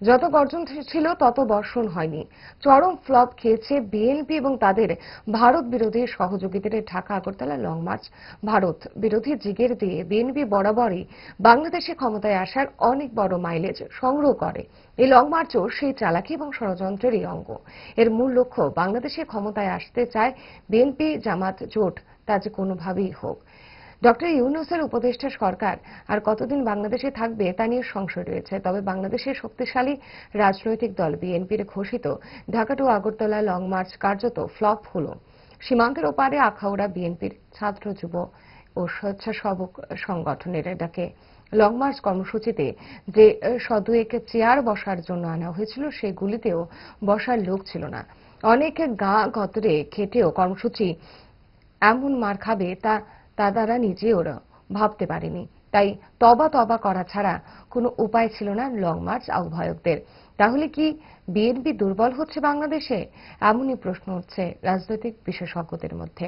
যত গর্জন ছিল তত বর্ষণ হয়নি। চরম ফ্লপ খেয়েছে বিএনপি এবং তাদের ভারত বিরোধী সহযোগীদের ঢাকা, আগরতলা, লং মার্চ। ভারত বিরোধী জিগের দিয়ে বিএনপি বরাবরই বাংলাদেশে ক্ষমতায় আসার অনেক বড় মাইলেজ সংগ্রহ করে। এই লং মার্চও সেই চালাকি এবং ষড়যন্ত্রেরই অঙ্গ। এর মূল লক্ষ্য বাংলাদেশে ক্ষমতায় আসতে চায় বিএনপি জামাত জোট। তা যে কোনোভাবেই হোক। ডক্টর ইউনুসের উপদেষ্টা সরকার আর কতদিন বাংলাদেশে থাকবে তা নিয়ে সংশয় রয়েছে। তবে বাংলাদেশের শক্তিশালী রাজনৈতিক দল বিএনপির ঘোষিত Dhaka to Agartala long march কার্যত ফ্লপ হল। সীমান্তের ওপারে আখাউড়া বিএনপির ছাত্র যুব ও স্বেচ্ছাসেবক সংগঠনের ডাকে। লং মার্চ কর্মসূচিতে যে সদুয়েক চেয়ার বসার জন্য আনা হয়েছিল, সেগুলিতেও বসার লোক ছিল না। অনেকে গা গতরে খেটেও কর্মসূচি এমন মার খাবে তা তা দ্বারা নিজে ওরা ভাবতে পারেনি। তাই তবা তবা করা ছাড়া কোনো উপায় ছিল না লং মার্চ আহ্বায়কদের। তাহলে কি বিএনপি দুর্বল হচ্ছে বাংলাদেশে? এমনই প্রশ্ন উঠছে রাজনৈতিক বিশেষজ্ঞদের মধ্যে।